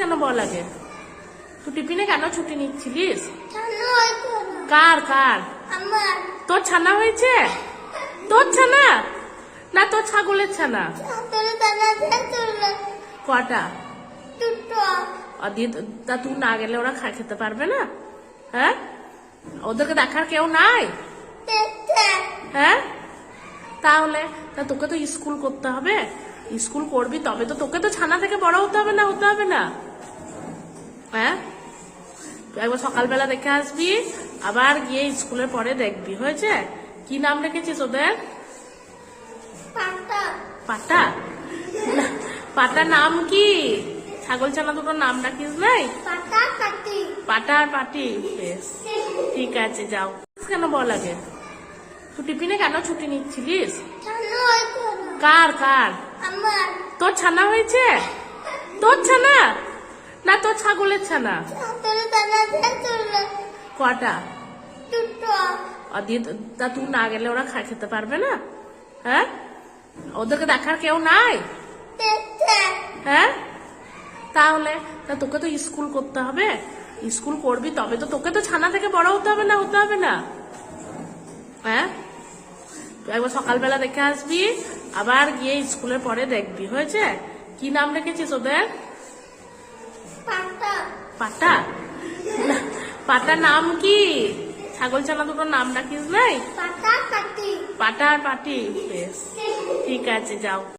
কেন বল আগে? তুই টিফিনে কেন ছুটি নিচ্ছিলিস। কার কার? তোর ছানা হয়েছে? তোর ছানা? না তোর ছাগলের ছানা। কটা? দিয়ে তো- তা তুই না গেলে ওরা খা খেতে পারবে না? হ্যাঁ? ওদেরকে দেখার কেউ নাই? হ্যাঁ? তাহলে তা তোকে তো স্কুল করতে হবে। স্কুল করবি তবে তো তোকে তো ছানা থেকে বড় হতে হবে না হতে হবে না। হ্যাঁ? একবার সকালবেলা দেখে আসবি আবার গিয়ে স্কুলের পরে দেখবি হয়েছে? কি নাম রেখেছিস ওদের? পাটা। পাটা? নাম কি? ছাগল ছানা দুটোর নাম রাখিস নাই? পাটা আর পাটি। বেশ ঠিক আছে যাও। কেন বল আগে? তুই টিফিনে কেন ছুটি নিচ্ছিলিস। কার কার? তোর ছানা হয়েছে? তোর ছানা? না তোর ছাগলের ছানা। কটা? দিয়ে তা তুই না গেলে ওরা খা খেতে পারবে না। হ্যাঁ? ওদেরকে দেখার কেউ নাই? হ্যাঁ? তাহলে তা তোকে তো স্কুল করতে হবে। স্কুল করবি তবে তো তোকে তো ছানা থেকে বড় হতে হবে না হতে হবে না। হ্যাঁ? তুই একবার সকালবেলা দেখে আসবি আবার গিয়ে স্কুলের পরে দেখবি হয়েছে? কি নাম রেখেছিস ওদের? পাটা পাটা নাম কি? ছাগল ছানা দুটোর নাম রাখিস নাই? পাটা আর পাটি বেশ ঠিক আছে যাও।